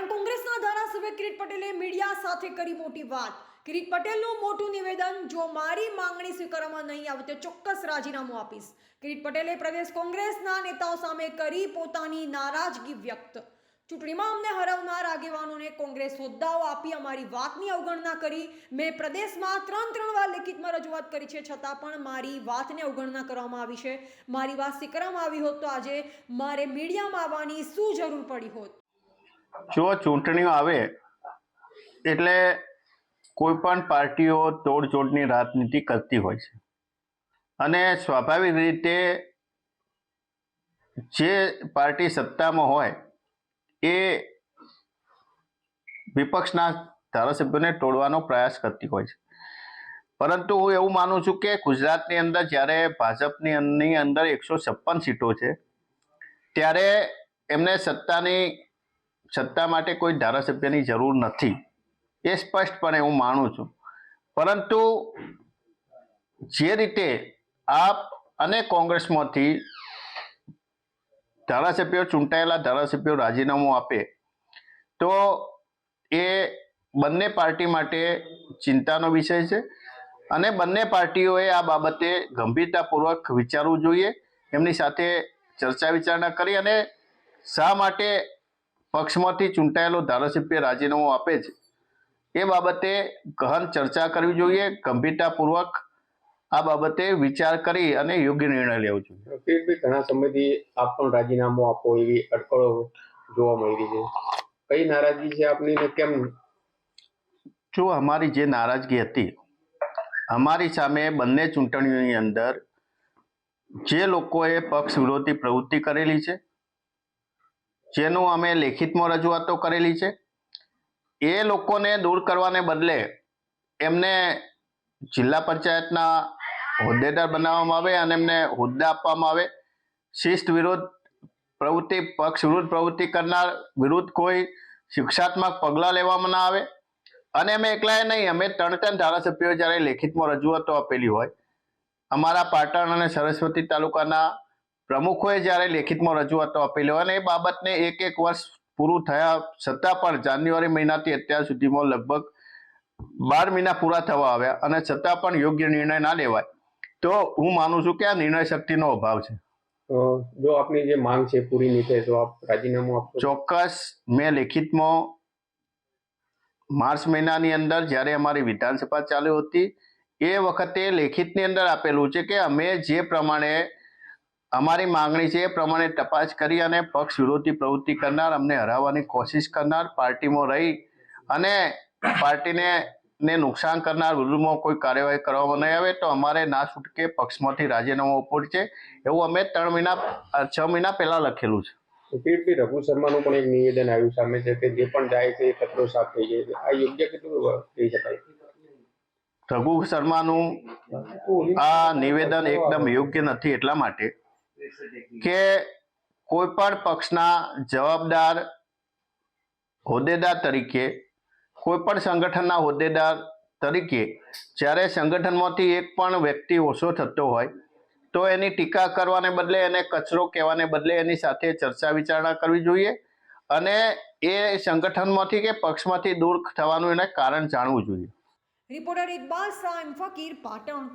પાટણ કોંગ્રેસના ધારાસભ્ય કિરીટ પટેલે મીડિયા સાથે કરી મોટી વાત. કિરીટ પટેલનું મોટું નિવેદન, જો મારી માંગણી સ્વીકારવામાં નહીં આવે તો ચોક્કસ રાજીનામું આપીશ. કિરીટ પટેલે પ્રદેશ કોંગ્રેસના નેતાઓ સામે કરી પોતાની નારાજગી વ્યક્ત. ચૂંટણીમાં અમને હરાવનાર આગેવાનોને કોંગ્રેસ હોદ્દાઓ આપી અમારી વાતની અવગણના કરી. મેં પ્રદેશમાં ત્રણ ત્રણ વાર લેખિતમાં રજૂઆત કરી છે, છતાં પણ મારી વાતને અવગણના કરવામાં આવી છે. મારી વાત સ્વીકારવામાં આવી હોત તો આજે મારે મીડિયામાં આવવાની શું જરૂર પડી હોત? જો ચૂંટણીઓ આવે, એટલે કોઈ પણ પાર્ટીઓ તોડજોડની રાજનીતિ કરતી હોય છે. અને સ્વાભાવિક રીતે જે પાર્ટી સત્તામાં હોય, એ વિપક્ષના ધારાસભ્યોને તોડવાનો પ્રયાસ કરતી હોય છે. પરંતુ હું એવું માનું છું કે ગુજરાતની અંદર જ્યારે ભાજપની અંદર એકસો છપ્પન સીટો છે, ત્યારે એમને સત્તાની સત્તા માટે કોઈ ધારાસભ્યની જરૂર નથી. એ સ્પષ્ટપણે હું માનું છું. પરંતુ જે રીતે આપ અને કોંગ્રેસમાંથી ધારાસભ્યો ચૂંટાયેલા ધારાસભ્યો રાજીનામું આપે, તો એ બંને પાર્ટી માટે ચિંતાનો વિષય છે અને બંને પાર્ટીઓએ આ બાબતે ગંભીરતાપૂર્વક વિચારવું જોઈએ, એમની સાથે ચર્ચા વિચારણા કરી અને શા માટે પક્ષમાંથી ચૂંટાયેલો ધારાસભ્ય રાજીનામું આપે છે. એ બાબતે ગહન ચર્ચા કરવી જોઈએ ગંભીરતાપૂર્વક આ બાબતે વિચાર કરી અને યોગ્ય નિર્ણય લેવો જોઈએ. ઘણા સમયથી આપ પણ રાજીનામું આપો એવી અટકળો જોવા મળી રહી છે. કઈ નારાજગી છે આપની ને કેમ? જો અમારી જે નારાજગી હતી અમારી સામે બંને ચૂંટણીઓની અંદર જે લોકોએ પક્ષ વિરોધી પ્રવૃત્તિ કરેલી છે જેનું અમે લેખિતમાં રજૂઆતો કરેલી છે. એ લોકોને દૂર કરવાને બદલે એમને જિલ્લા પંચાયતના હોદ્દેદાર બનાવવામાં આવે અને એમને હોદ્દા આપવામાં આવે. શિસ્ત વિરોધ પ્રવૃત્તિ, પક્ષ વિરુદ્ધ પ્રવૃત્તિ કરનાર વિરુદ્ધ કોઈ શિક્ષાત્મક પગલાં લેવામાં ના આવે. અને અમે એકલાએ નહીં, અમે ત્રણ ત્રણ ધારાસભ્યો જ્યારે લેખિતમાં રજૂઆતો આપેલી હોય, અમારા પાટણ અને સરસ્વતી તાલુકાના પ્રમુખોએ જ્યારે લેખિતમાં રજૂઆતો આપેલી હોય અને એ બાબતને એક એક વર્ષ પૂરું થયા છતાં પણ જાન્યુઆરી મહિનાથી અત્યાર સુધીમાં લગભગ બાર મહિના પૂરા થવા આવ્યા અને છતાં પણ યોગ્ય નિર્ણય ના લેવાય. તો હું માનું છું કે આ નિર્ણય શક્તિનો અભાવ છે. જો આપની જે માંગ છે પૂરી નહીં થાય તો આપ રાજીનામું આપશો? ચોક્કસ મેં લેખિતમાં માર્ચ મહિનાની અંદર જ્યારે અમારી વિધાનસભા ચાલુ હતી એ વખતે લેખિતની અંદર આપેલું છે કે અમે જે પ્રમાણે અમારી માંગણી છે એ પ્રમાણે તપાસ કરી અને પક્ષ વિરોધી પ્રવૃત્તિ કરનાર અમને હરાવવાની કોશિશ કરનાર પાર્ટીમાં રહી અને પાર્ટીને ને નુકસાન કરનાર વિરુદ્ધમાં કોઈ કાર્યવાહી કરવામાં નહીં આવે તો અમારે ના છૂટકે પક્ષમાંથી રાજીનામું આપવું છે. એવું અમે ત્રણ મહિના છ મહિના પહેલા લખેલું છે. રઘુ શર્માનું પણ એક નિવેદન આવ્યું સામે છે કે જે પણ જાય છે એ કચરો સાફ થઈ જાય છે. આ યોગ્ય કેટલું કહી શકાય? રઘુ શર્માનું આ નિવેદન એકદમ યોગ્ય નથી એટલા માટે કે કોઈ પણ પક્ષના જવાબદાર હોદ્દેદાર તરીકે કોઈ પણ સંગઠનના હોદ્દેદાર તરીકે, જ્યારે સંગઠનમાંથી એક પણ વ્યક્તિ ઓછો થતો હોય, તો એની ટીકા કરવાને બદલે એને કચરો કહેવાને બદલે એની સાથે ચર્ચા વિચારણા કરવી જોઈએ અને એ સંગઠનમાંથી કે પક્ષમાંથી દૂર થવાનું એને કારણ જાણવું જોઈએ. રિપોર્ટર ઇકબાલ શાહ ફકીર પાટણ.